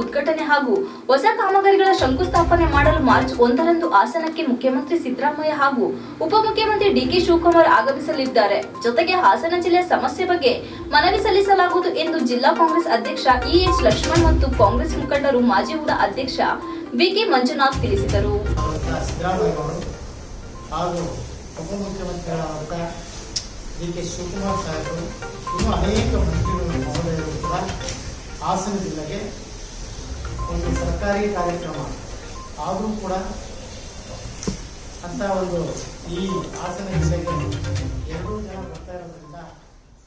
ಉದ್ಘಾಟನೆ ಹಾಗೂ ಹೊಸ ಕಾಮಗಾರಿಗಳ ಶಂಕುಸ್ಥಾಪನೆ ಮಾಡಲು ಮಾರ್ಚ್ ಒಂದರಂದು ಹಾಸನಕ್ಕೆ ಮುಖ್ಯಮಂತ್ರಿ ಸಿದ್ದರಾಮಯ್ಯ ಹಾಗೂ ಉಪಮುಖ್ಯಮಂತ್ರಿ ಡಿಕೆ ಶಿವಕುಮಾರ್ ಆಗಮಿಸಲಿದ್ದಾರೆ. ಜೊತೆಗೆ ಹಾಸನ ಜಿಲ್ಲೆಯ ಸಮಸ್ಯೆ ಬಗ್ಗೆ ಮನವಿ ಸಲ್ಲಿಸಲಾಗುವುದು ಎಂದು ಜಿಲ್ಲಾ ಕಾಂಗ್ರೆಸ್ ಅಧ್ಯಕ್ಷ ಇಎಚ್ ಲಕ್ಷ್ಮಣ್ ಮತ್ತು ಕಾಂಗ್ರೆಸ್ ಮುಖಂಡರು ಮಾಜಿ ಹುಡ ಅಧ್ಯಕ್ಷ ಬಿಕೆ ಮಂಜುನಾಥ್ ತಿಳಿಸಿದರು. ಇನ್ನೂ ಅನೇಕ ಮಂತ್ರಿಗಳು ಮಹೋದಯರು ಕೂಡ ಹಾಸನ ಜಿಲ್ಲೆಗೆ ಒಂದು ಸರ್ಕಾರಿ ಕಾರ್ಯಕ್ರಮ. ಆದರೂ ಕೂಡ ಅಂತ ಒಂದು ಈ ಹಾಸನ ಜಿಲ್ಲೆಗೆ ಎರಡೂ ಜನ ಬರ್ತಾ ಇರೋದ್ರಿಂದ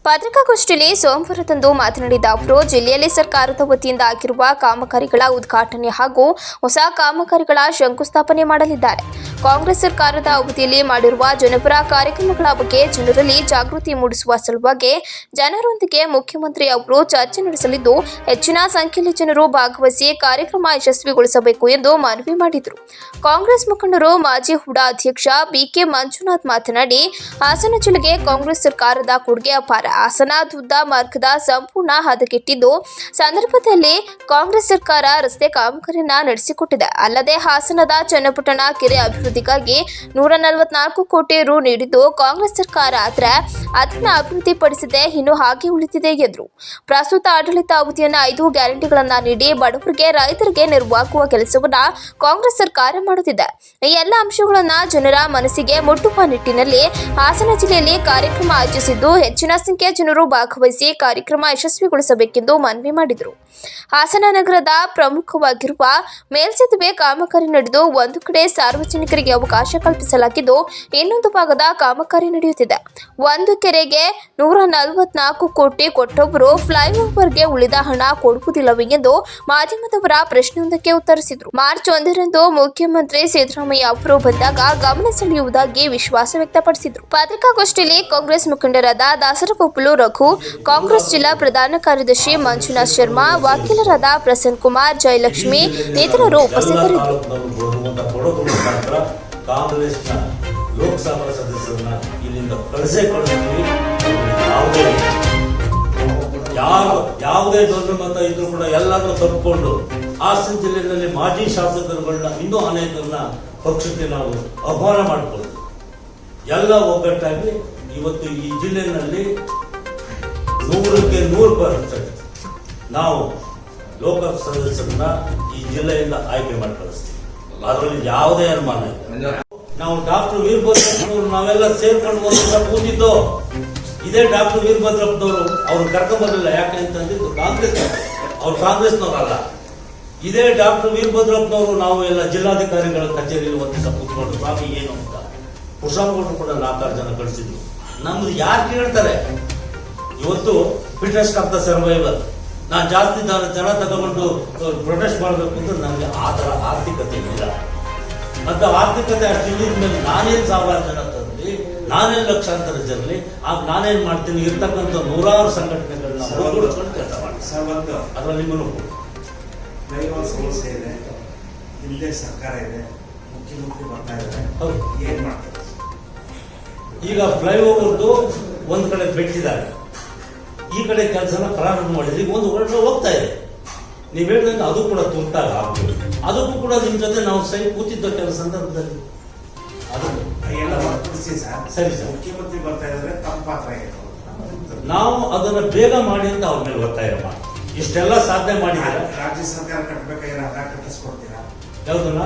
ಪತ್ರಿಕಾಗೋಷ್ಠಿಯಲ್ಲಿ ಸೋಮವಾರದಂದು ಮಾತನಾಡಿದ ಅವರು, ಜಿಲ್ಲೆಯಲ್ಲಿ ಸರ್ಕಾರದ ವತಿಯಿಂದ ಆಗಿರುವ ಕಾಮಗಾರಿಗಳ ಉದ್ಘಾಟನೆ ಹಾಗೂ ಹೊಸ ಕಾಮಗಾರಿಗಳ ಶಂಕುಸ್ಥಾಪನೆ ಮಾಡಲಿದ್ದಾರೆ. ಕಾಂಗ್ರೆಸ್ ಸರ್ಕಾರದ ಅವಧಿಯಲ್ಲಿ ಮಾಡಿರುವ ಜನಪರ ಕಾರ್ಯಕ್ರಮಗಳ ಬಗ್ಗೆ ಜನರಲ್ಲಿ ಜಾಗೃತಿ ಮೂಡಿಸುವ ಸಲುವಾಗಿ ಜನರೊಂದಿಗೆ ಮುಖ್ಯಮಂತ್ರಿ ಅವರು ಚರ್ಚೆ ನಡೆಸಲಿದ್ದು, ಹೆಚ್ಚಿನ ಸಂಖ್ಯೆಯಲ್ಲಿ ಜನರು ಭಾಗವಹಿಸಿ ಕಾರ್ಯಕ್ರಮ ಯಶಸ್ವಿಗೊಳಿಸಬೇಕು ಎಂದು ಮನವಿ ಮಾಡಿದರು. ಕಾಂಗ್ರೆಸ್ ಮುಖಂಡರು ಮಾಜಿ ಹುಡಾ ಅಧ್ಯಕ್ಷ ಬಿಕೆ ಮಂಜುನಾಥ್ ಮಾತನಾಡಿ, ಹಾಸನ ಜಿಲ್ಲೆಗೆ ಕಾಂಗ್ರೆಸ್ ಸರ್ಕಾರದ ಕೊಡುಗೆ ಅಪಾರ. ಹಾಸನ ದುದ್ದ ಮಾರ್ಗದ ಸಂಪೂರ್ಣ ಹದಗೆಟ್ಟಿದ್ದು, ಸಂದರ್ಭದಲ್ಲಿ ಕಾಂಗ್ರೆಸ್ ಸರ್ಕಾರ ರಸ್ತೆ ಕಾಮಗಾರಿಯನ್ನ ನಡೆಸಿಕೊಟ್ಟಿದೆ. ಅಲ್ಲದೆ ಹಾಸನದ ಚನ್ನಪಟ್ಟಣ ಕೆರೆ ಅಭಿವೃದ್ಧಿಗಾಗಿ ನೂರ ನಲವತ್ನಾಲ್ಕು ಕೋಟಿ ರು ನೀಡಿದ್ದು ಕಾಂಗ್ರೆಸ್ ಸರ್ಕಾರ. ಆದ್ರೆ ಅದನ್ನ ಅಭಿವೃದ್ಧಿಪಡಿಸದೆ ಇನ್ನು ಹಾಗೆ ಉಳಿದಿದೆ ಎಂದರು. ಪ್ರಸ್ತುತ ಆಡಳಿತ ಅವಧಿಯನ್ನ ಐದು ಗ್ಯಾರಂಟಿಗಳನ್ನ ನೀಡಿ ಬಡವರಿಗೆ, ರೈತರಿಗೆ ನೆರವಾಗುವ ಕೆಲಸವನ್ನ ಕಾಂಗ್ರೆಸ್ ಸರ್ಕಾರ ಮಾಡುತ್ತಿದೆ. ಈ ಎಲ್ಲ ಅಂಶಗಳನ್ನ ಜನರ ಮನಸ್ಸಿಗೆ ಮುಟ್ಟುವ ನಿಟ್ಟಿನಲ್ಲಿ ಹಾಸನ ಜಿಲ್ಲೆಯಲ್ಲಿ ಕಾರ್ಯಕ್ರಮ ಆಯೋಜಿಸಿದ್ದು ಹೆಚ್ಚಿನ ಸಂಖ್ಯೆಯ ಜನರು ಭಾಗವಹಿಸಿ ಕಾರ್ಯಕ್ರಮ ಯಶಸ್ವಿಗೊಳಿಸಬೇಕೆಂದು ಮನವಿ ಮಾಡಿದರು. ಹಾಸನ ನಗರದ ಪ್ರಮುಖವಾಗಿರುವ ಮೇಲ್ಸೇತುವೆ ಕಾಮಗಾರಿ ನಡೆದು ಒಂದು ಕಡೆ ಸಾರ್ವಜನಿಕರಿಗೆ ಅವಕಾಶ ಕಲ್ಪಿಸಲಾಗಿದ್ದು, ಇನ್ನೊಂದು ಭಾಗದ ಕಾಮಗಾರಿ ನಡೆಯುತ್ತಿದೆ. ಒಂದು ಕೆರೆಗೆ ನೂರ ನಲವತ್ನಾಲ್ಕು ಕೋಟಿ ಕೊಟ್ಟೊಬ್ಬರು ಫ್ಲೈಓವರ್ಗೆ ಉಳಿದ ಹಣ ಕೊಡುವುದಿಲ್ಲವೇ ಎಂದು ಮಾಧ್ಯಮದವರ ಪ್ರಶ್ನೆಯೊಂದಕ್ಕೆ ಉತ್ತರಿಸಿದರು. ಮಾರ್ಚ್ ಒಂದರಂದು ಮುಖ್ಯಮಂತ್ರಿ ಸಿದ್ದರಾಮಯ್ಯ ಅವರು ಬಂದಾಗ ಗಮನ ಸೆಳೆಯುವುದಾಗಿ ವಿಶ್ವಾಸ ವ್ಯಕ್ತಪಡಿಸಿದರು. ಪತ್ರಿಕಾಗೋಷ್ಠಿಯಲ್ಲಿ ಕಾಂಗ್ರೆಸ್ ಮುಖಂಡರಾದ ದಾಸರಕೊಪ್ಪಲು ರಘು, ಕಾಂಗ್ರೆಸ್ ಜಿಲ್ಲಾ ಪ್ರಧಾನ ಕಾರ್ಯದರ್ಶಿ ಮಂಜುನಾಥ್ ಶರ್ಮಾ, ವಕೀಲರಾದ ಪ್ರಸನ್ನ ಕುಮಾರ್, ಜಯಲಕ್ಷ್ಮಿ, ಇತರರು ಉಪಸ್ಥಿತರಿದ್ದರು. ಕೊಡಗು ಮುಖಾಂತರ ಕಾಂಗ್ರೆಸ್ನ ಲೋಕಸಭಾ ಸದಸ್ಯರನ್ನ ಇಲ್ಲಿಂದ ಕಳಿಸೇ ಕಳಿಸ್ತೀವಿ ಯಾವುದೇ ಯಾವ, ಯಾವುದೇ ದೊಡ್ಡ ಮತ ಇದ್ರೂ ಕೂಡ ಎಲ್ಲರನ್ನು ತಪ್ಪಿಕೊಂಡು ಹಾಸನ ಜಿಲ್ಲೆಯಲ್ಲಿ ಮಾಜಿ ಶಾಸಕರುಗಳನ್ನ ಇನ್ನೂ ಅನೇಕರನ್ನ ಪಕ್ಷಕ್ಕೆ ನಾವು ಆಹ್ವಾನ ಮಾಡಿಕೊಳ್ಳೋದು ಎಲ್ಲ ಒಗ್ಗಟ್ಟಾಗಿ ಇವತ್ತು ಈ ಜಿಲ್ಲೆಯಲ್ಲಿ ನೂರಕ್ಕೆ ನೂರು ಪರ್ಸೆಂಟ್ ನಾವು ಲೋಕ ಸದಸ್ಯರನ್ನ ಈ ಜಿಲ್ಲೆಯಿಂದ ಆಯ್ಕೆ ಮಾಡಿ ಅದರಲ್ಲಿ ಯಾವುದೇ ಅನುಮಾನ ಇಲ್ಲ. ನಾವು ಡಾಕ್ಟರ್ ವೀರಭದ್ರಪ್ಪನವರು ನಾವೆಲ್ಲ ಸೇರ್ಕೊಂಡು ಒಂದು ಸಲ ಕೂತಿದ್ದು, ಇದೇ ಡಾಕ್ಟರ್ ವೀರಭದ್ರಪ್ಪನವರು ಅವ್ರು ಕರ್ಕೊಂಬರಲಿಲ್ಲ ಯಾಕೆ ಅಂತಂದಿದ್ದು ಕಾಂಗ್ರೆಸ್ ಅವ್ರು. ಕಾಂಗ್ರೆಸ್ನವರಲ್ಲ. ಇದೇ ಡಾಕ್ಟರ್ ವೀರಭದ್ರಪ್ಪನವರು ನಾವು ಎಲ್ಲ ಜಿಲ್ಲಾಧಿಕಾರಿಗಳ ಕಚೇರಿಯಲ್ಲಿ ಒಂದು ಸಲ ಕೂತ್ಕೊಂಡು, ಸ್ವಾಮಿ ಏನು ಅಂತ. ಕುಶಾಮಗೌಡರು ಕೂಡ ನಾಲ್ಕಾರು ಜನ ಕಳಿಸಿದ್ರು. ನಮ್ದು ಯಾರು ಕೇಳ್ತಾರೆ? ಇವತ್ತು ಫಿಟ್ನೆಸ್ ಆಫ್ ದ ನಾನು ಜಾಸ್ತಿ ಜನ ಜನ ತಗೊಂಡು ಪ್ರೊಟೆಸ್ಟ್ ಮಾಡಬೇಕು ಅಂದ್ರೆ ನನಗೆ ಆ ಥರ ಆರ್ಥಿಕತೆ ಇಲ್ಲ. ಮತ್ತು ಆರ್ಥಿಕತೆ ಅಷ್ಟು ಇಲ್ಲಿದ ಮೇಲೆ ನಾನೇನು ಸಾವಿರಾರು ಜನ ತರಲಿ ನಾನೇನು ಲಕ್ಷಾಂತರ ಜನರಿ ಆಗ ನಾನೇನು ಮಾಡ್ತೀನಿ ಇರ್ತಕ್ಕಂಥ ನೂರಾರು ಸಂಘಟನೆಗಳನ್ನ ಕೆಲಸ ಒಂದು ಅದರಲ್ಲಿ ನಿಮ್ಮನ್ನು ದೈವ ಸಮಸ್ಯೆ ಇದೆ. ಇಲ್ಲೇ ಸರ್ಕಾರ ಇದೆ. ಮುಖ್ಯಮಂತ್ರಿ ಬರ್ತಾ ಇದ್ದಾರೆ. ಹೌದು. ಏನು ಮಾಡ್ತಾರೆ? ಈಗ ಫ್ಲೈಓವರ್ದು ಒಂದು ಕಡೆ ಬಿಟ್ಟಿದ್ದಾರೆ. ಈ ಕಡೆ ಕೆಲಸನ ಪ್ರಾರಂಭ ಮಾಡಿದ್ರೆ ಈಗ ಒಂದು ವರ್ಷ ಹೋಗ್ತಾ ಇದೆ. ನೀವು ಹೇಳಿದಂಗೆ ಅದು ಕೂಡ ತುರ್ತಾಗ ಆಗ್ಬೋದು. ಅದಕ್ಕೂ ಕೂಡ ನಿಮ್ಮ ಜೊತೆ ನಾವು ಸರಿ ಕೂತಿದ್ದ ಕೆಲಸ ಸಂದರ್ಭದಲ್ಲಿ. ಅದು ಸರ್. ಸರಿ ಸರ್. ಮುಖ್ಯಮಂತ್ರಿ ಬರ್ತಾ ಇದ್ದಾರೆ ತಮ್ಮ ಪಾತ್ರ ನಾವು ಅದನ್ನ ಬೇಗ ಮಾಡಿ ಅಂತ ಅವ್ರ ಮೇಲೆ ಒತ್ತಾಯ ಮಾಡಿ. ಇಷ್ಟೆಲ್ಲ ಸಾಧನೆ ಮಾಡಿದ್ರೆ ರಾಜ್ಯ ಸರ್ಕಾರ ಕಟ್ಟಬೇಕಾಗಿರೋ ಹಣ ಕಟ್ಟಿಸ್ಕೊಡ್ತೀರಾ? ಯಾವ್ದನ್ನ?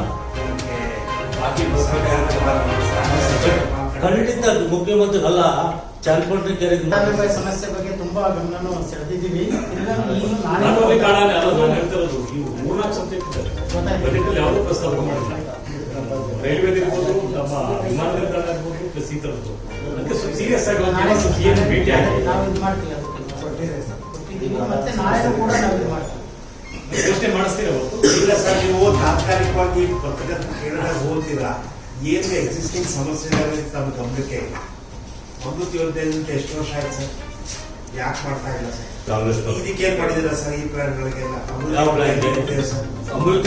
ಖಂಡಿತ ಮುಖ್ಯಮಂತ್ರಿ ಅಲ್ಲ ಕೆರೆಗೆ ಸಮಸ್ಯೆ ಬಗ್ಗೆ ತುಂಬಾ ಗಮನನೂ ಸೆಳೆದಿದ್ದೀವಿ. ಅದು ನಾನು ಹೇಳ್ತಿರೋದು. ಇವು ಮೂರ್ನಾಲ್ಕು ಸಬ್ಜೆಕ್ಟ್ ಇದೆ ಗೊತ್ತಾಯ್ತು. ಬಜೆಟ್ ಅಲ್ಲಿ ಯಾವುದೂ ಪ್ರಸ್ತಾಪ ಮಾಡಿಲ್ಲ. ರೈಲ್ವೆ ಇರ್ಬೋದು ನಮ್ಮ ವಿಮಾನ ನಿಲ್ದಾಣ ಇರ್ಬೋದು ಪ್ಲಸ್ ಈ ಥರದ್ದು. ಅದಕ್ಕೆ ಸ್ವಲ್ಪ ಸೀರಿಯಸ್ ಆಗಿ ಒಂದು ಏನು ಭೇಟಿ ಆಗಿ ನಾವು ಇದು ಮಾಡ್ತೀವಿ ಸರ್. ಮತ್ತೆ ನಾಳೆ ಕೂಡ ನಾವು ಇದು ಮಾಡ್ತೀವಿ. ಯೋಚನೆ ಮಾಡಿಸ್ತೀರ ಇಲ್ಲ ಸರ್ ನೀವು ತಾತ್ಕಾಲಿಕವಾಗಿ ಬರ್ತಕ್ಕಂಥ ಕೇರಳ ಹೋಗ್ತೀರಾ? ಏನು ಎಕ್ಸಿಸ್ಟಿಂಗ್ ಸಮಸ್ಯೆಗಳು ತಮ್ಮ ಗಮನಕ್ಕೆ? ಒಂದು ಯೋಜನೆಯಿಂದ ಎಷ್ಟು ವರ್ಷ ಆಯ್ತು ಸರ್? ಯಾಕೆ ಮಾಡ್ತಾ ಇಲ್ಲ ಸರ್? ಕಾಂಗ್ರೆಸ್ ಇದಕ್ಕೆ ಏನ್ ಮಾಡಿದಿರ ಸರ್ ಈ ಪ್ಲಾನ್ಗಳಿಗೆಲ್ಲ? ಯಾವ ಅಮೂಲ್ಯ